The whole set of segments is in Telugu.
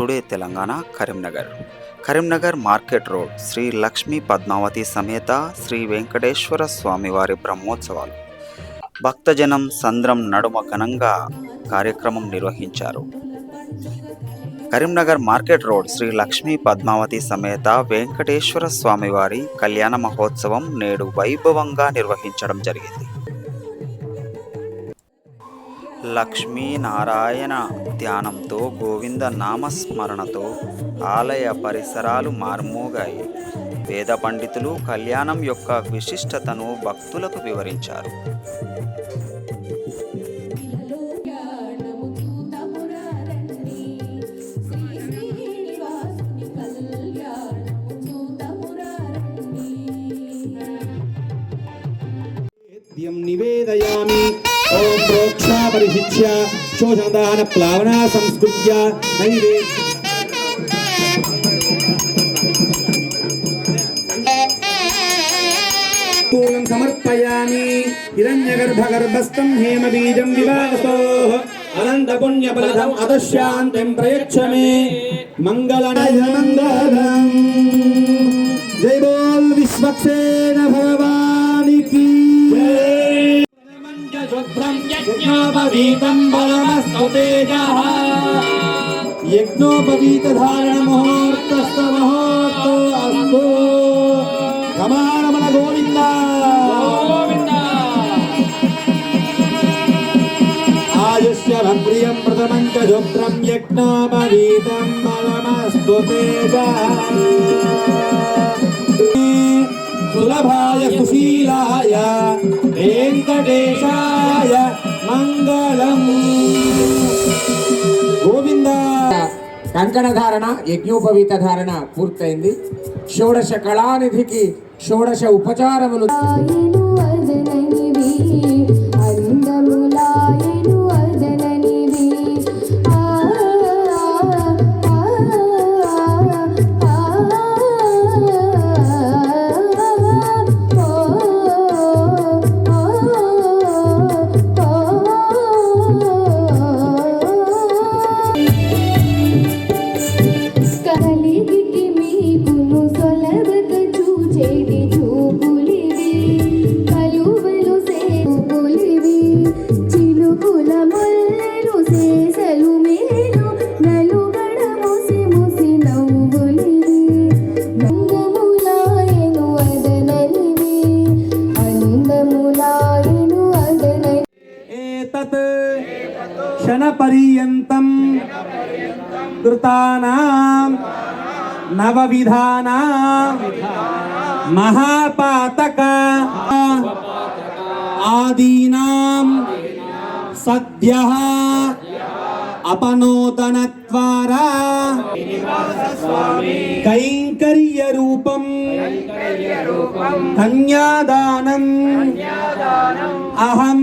Today Telangana Karimnagar. Karimnagar market road Sri Lakshmi Padmavathi సమేత శ్రీ వెంకటేశ్వర స్వామివారి బ్రహ్మోత్సవాలు. భక్తజనం సంద్రం నడుమ ఘనంగా కార్యక్రమం నిర్వహించారు. కరీంనగర్ మార్కెట్ రోడ్ శ్రీ లక్ష్మీ పద్మావతి సమేత వెంకటేశ్వర స్వామివారి కళ్యాణ మహోత్సవం నేడు వైభవంగా నిర్వహించడం జరిగింది. లక్ష్మీనారాయణ ధ్యానంతో గోవింద నామస్మరణతో ఆలయ పరిసరాలు మార్మోగాయి. వేద పండితులు కళ్యాణం యొక్క విశిష్టతను భక్తులకు వివరించారు. నివేదయామి. ఓం ప్రోక్షా పరిశిచ్య శోషణదాన ప్లావనా సంస్కృత్య నైవేద్య పూలం సమర్పయామి హిరణ్యగర్భగర్భస్థం హేమబీజం వివాసో అనంత పుణ్యఫలదం అదశాంతిం ప్రయచ్చ మే మంగళం జై బోల్ శుభ్రం యజ్ఞోపవీతం బలమస్తు తేజః యజ్ఞోపవీత ధారణ ముహూర్తస్థ ముహూర్తో అస్తు రమారమణ గోవింద ఆయుష్య ప్రియం ప్రథమం చ శుభ్రం యజ్ఞోపవీతం బలమస్తు తేజః సులభాయ సుశీలాయ వెంకటేశాయ మంగళం గోవింద కంకణ ధారణ యజ్ఞోపవీత ధారణ పూర్తయింది. షోడశ కళానిధికి షోడశ ఉపచారములు క్షణపర్యంతం కృతానాం నవవిధానా మహాపాతక ఆదీనాం సద్య అపనోదనద్వారా కైంకర్య రూపం కన్యాదానం అహం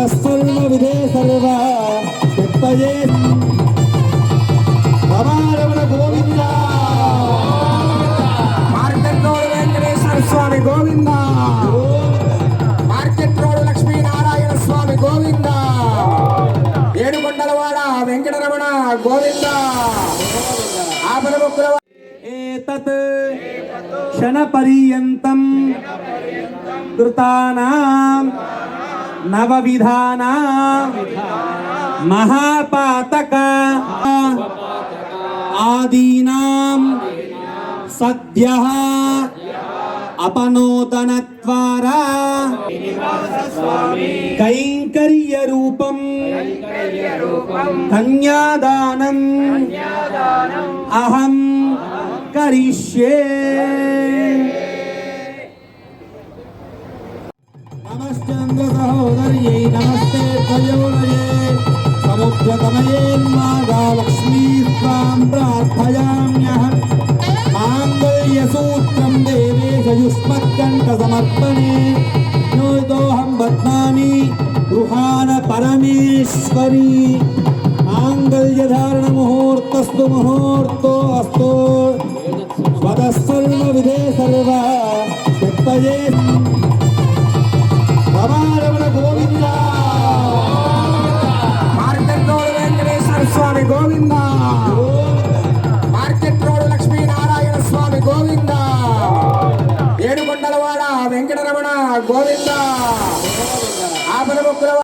స్వతः సర్వవిధే సర్వ వ్యక్తయే రమారమణ Govinda. Market road Venkateswara Swamy Govinda. Market road Lakshminarayana Swamy Govinda. ఏడుకొండలవాడ వెంకటరమణ గోవింద. ఆపద ముక్కుల ఏతత్ క్షణపర్యంతం కృతానాం నవవిధానా మహాపాతక ఆదీనాం సద్య అపనోదన ద్వారా కైంకర్య రూపం కన్యాదానం అహం కరిష్యే यै नमस्ते तयोरये समुद्रतमयेन्मादालक्ष्मी त्वां प्रार्थयाम्यहम् माङ्गल्यसूत्रं देवेशयुष्मत्कण्ठसमर्पणे नो दोऽहं बध्नामि गृहाणपरमेश्वरी माङ्गल्यधारणमुहूर्तस्तु मुहूर्तो अस्तु स्वतः सर्वविधे सर्व त्यक्तये ఏడుకొండలవాడ వెంకటరమణ గోవింద ఆపద ముక్కుల